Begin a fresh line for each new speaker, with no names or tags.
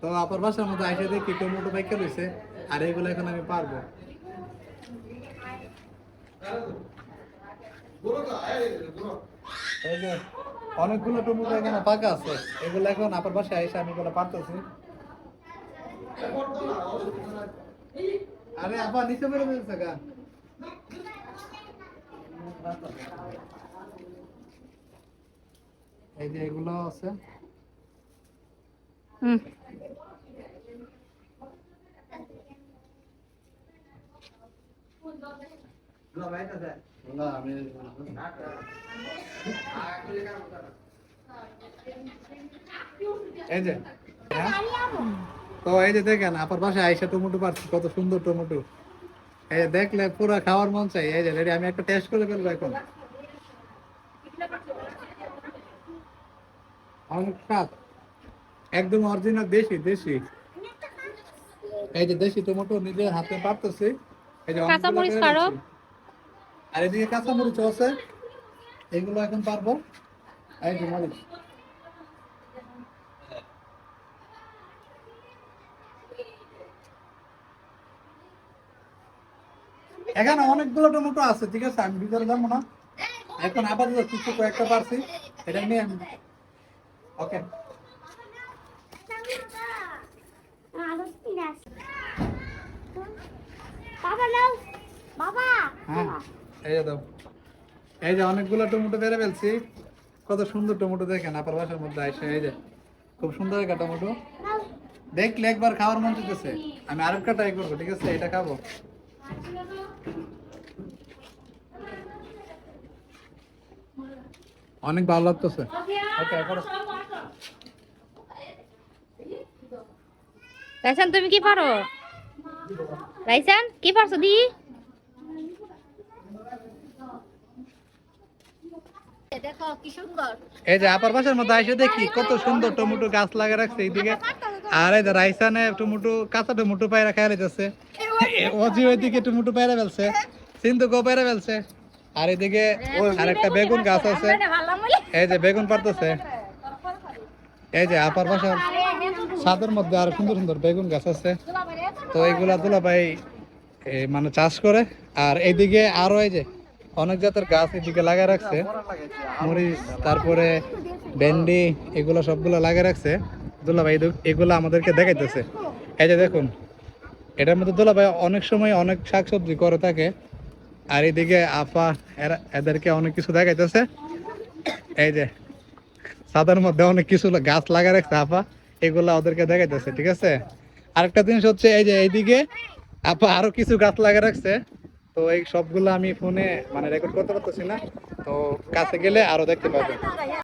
তো আপার বাসার মধ্যে আইসে দেখি টমেটো বাইকে রয়েছে, আর এগুলো এখন আমি পারব। অনেকগুলো টমেটো এখানে পাকা আছে, এগুলো এখন আপার বাসায় আইসে আমি এগুলো পারতেছি। আরে আপা, নিচে বেরো বেরোচ্ছে গা। এই যে এগুলো আছে।
হুম।
হ্যাঁ? তো এই যে আইসা টমেটো কত সুন্দর টমেটো। এই দেখলে পুরো খাওয়ার মন চাই। এই যে রেডি আমি একটা টেস্ট করে ফেলব এখন। একদম অরিজিনাল দেশি দেশি। এই যে দেশি টমেটো নিজের হাতে পারতেছি।
কাঁচামরিচ
করে? কারও? আর এদিকে কাঁচামরিচ আছে। এগুলো এখন পারব। এই যে মরিচ এখানে অনেকগুলো টমেটো আছে ঠিক আছে? আমি ভিতরে যাব না। এখন আপাতত কিছু কয়েকটা পারছি এটা নিয়ে আমি ওকে।
বাবা নাও। বাবা।
হ্যাঁ এই যে দাও। এই যে অনেকগুলো টমেটো বেড়ে ফেলছি। কত সুন্দর টমেটো দেখেন আপার বাসার মধ্যে আইসে এই যে খুব সুন্দর একটা টমেটো। দেখলে একবার খাওয়ার মন চাইতেছে। আমি আরেকটা ট্রাই করব ঠিক আছে? এটা খাব। অনেক ভালো লাগতেছে। ওকে
তুমি কি পারো? রাইসান কি পারছ দি
দেখো
এই যে আপার বাসার মধ্যে আইসে দেখি কত সুন্দর টমেটো গাছ লাগা রাখছে এইদিকে। আর এই যে রাইসানে টমেটো কাঁচা টমেটো পায়রা খাই লাইতেছে। অজি ওইদিকে টমেটো পায়রা ফেলছে সিন্ধু গো পায়রা ফেলছে। আর এদিকে আরেকটা বেগুন গাছ আছে। এই যে বেগুন পারতেছে এই যে আপার বাসার ছাদের মধ্যে আর সুন্দর সুন্দর বেগুন গাছ আছে। তো এইগুলা দুলা ভাই মানে চাষ করে। আর এইদিকে আরও এই যে অনেক জাতের গাছ এদিকে লাগা রাখছে। মরিচ, তারপরে ভেন্ডি, এগুলো সবগুলো লাগা রাখছে। দুলা ভাই এগুলো আমাদেরকে দেখাইতেছে। এই যে দেখুন, এটার মধ্যে দুলা ভাই অনেক সময় অনেক শাকসবজি করে থাকে। আর এদিকে আপা, এরা, এদেরকে অনেক কিছু দেখাইতেছে। এই যে সাদার মধ্যে অনেক কিছু গাছ লাগা রাখছে আপা। এগুলা ওদেরকে দেখাইতেছে, ঠিক আছে? আরেকটা জিনিস হচ্ছে এই যে এইদিকে আপা আরও কিছু গাছ লাগা রাখছে। তো এই সবগুলো আমি ফোনে মানে রেকর্ড করতে পারতেছি না। তো কাছে গেলে আরও দেখতে পাবেন